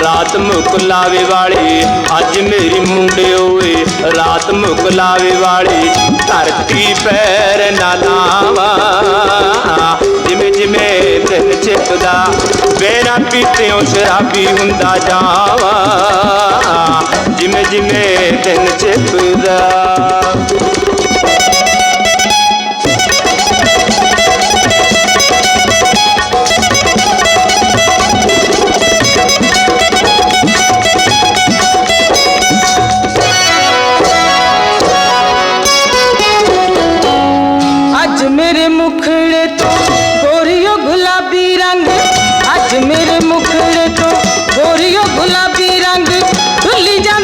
ਰਾਤ ਮੁਕ ਲਾਵੇ ਵਾਲੀ, ਅੱਜ ਮੇਰੀ ਮੁੰਡੇ ਓਏ, ਰਾਤ ਮੁਕ ਲਾਵੇ ਵਾਲੀ ਧਰਤੀ ਪੈਰ ਨਾ ਲਾਵਾ। ਜਿਵੇਂ ਜਿਵੇਂ ਦਿਨ ਚਿਪਦਾ ਬਿਨਾਂ ਪੀਤਿਓ ਸ਼ਰਾਬੀ ਹੁੰਦਾ ਜਾਵਾ। ਜਿਵੇਂ ਜਿਵੇਂ ਦਿਨ ਚਿਪਦਾ গোলাপি রঙ তুলি জান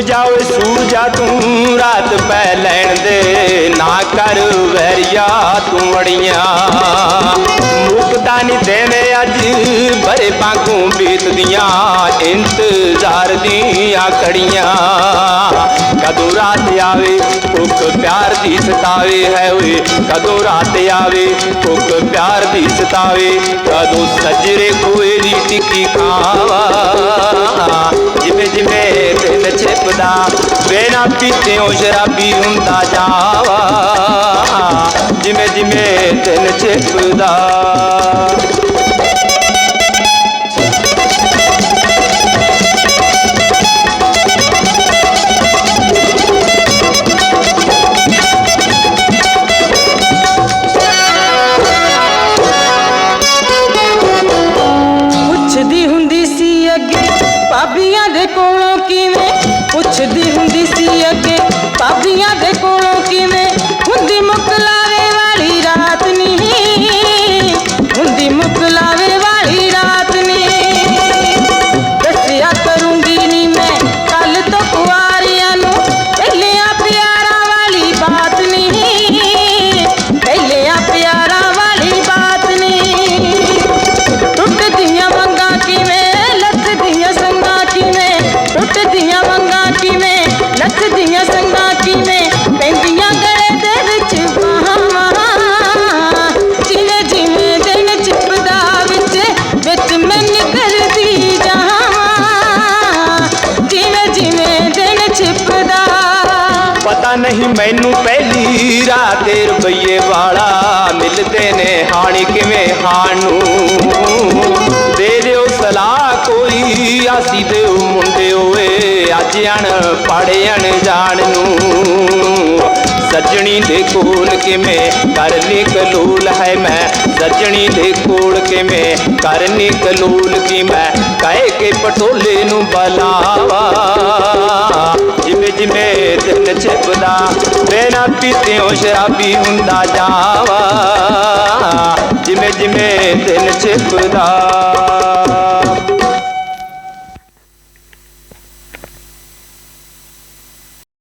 ਜਾਓ ਜਾਵੇ ਤੂੰ ਰਾਤ ਪੈ ਲੈਣ ਦੇ। ਨਾ ਕਰ ਵੈਰੀਆ, ਤੂੰ ਅੜੀਆਂ ਮੁਕਤਾ ਨਹੀਂ ਦੇਵੇਂ ਅੱਜ, ਬਰੇ ਬਾਗੋਂ ਬੀਤਦੀਆਂ। ਇੰਤਜ਼ਾਰ ਦੀਆਂ ਕੜੀਆਂ ਕਦੋਂ ਰਾਤ ਆਵੇ, ਭੁੱਖ ਪਿਆਰ ਦੀ ਸਤਾਵੇ ਹੈ ਓਏ। ਕਦੋਂ ਰਾਤ ਆਵੇ, ਭੁੱਖ ਪਿਆਰ ਦੀ ਸਤਾਵੇ। ਕਦੋਂ ਸਜਰੇ ਕੋਏ ਦੀ ਟਿੱਕੀ ਪੀਤਿਓ ਸ਼ਰਾਬੀ ਹੁੰਦਾ ਜਾਵਾ। ਜਿਵੇਂ ਜਿਵੇਂ ਦਿਨ ਛਿਪਦਾ ਪੁੱਛਦੀ ਹੁੰਦੀ ਸੀ ਅੱਗੇ, ਭਾਬੀਆਂ ਦੇ ਕੋਲੋਂ ਕਿਵੇਂ कुछ दिन दिसिया के ਪਤਾ ਨਹੀਂ ਮੈਨੂੰ ਪਹਿਲੀ ਰਾਤ ਰੁਪਈਏ ਵਾਲਾ ਮਿਲਦੇ ਨੇ ਹਾਣੀ ਕਿਵੇਂ ਹਾਣ? ਦੇ ਦਿਓ ਸਲਾਹ ਕੋਈ, ਆਸੀ ਦਿਓ ਮੁੰਡੇ ਓਏ, ਅੱਜ ਅਣ ਪੜੇ ਅਣਜਾਣ ਨੂੰ ਸੱਜਣੀ ਦੇ ਕੋਲ ਕਿਵੇਂ ਕਰਨੀ ਕਲੂਲ ਹੈ ਮੈਂ? ਸੱਜਣੀ ਦੇ ਕੋਲ ਕਿਵੇਂ ਕਰਨੀ ਕਲੂਲ ਕੀ ਮੈਂ? ਕਹਿ ਕੇ ਪਟੋਲੇ ਨੂੰ ਬਲਾਵਾ। ਦਿਨ ਛਿਪਦਾ ਬਿਨਾ ਪੀਤਿਓ ਸ਼ਰਾਬੀ ਹੁੰਦਾ ਜਾਵਾ। ਜਿਵੇਂ ਜਿਵੇਂ ਦਿਨ ਛਿਪਦਾ।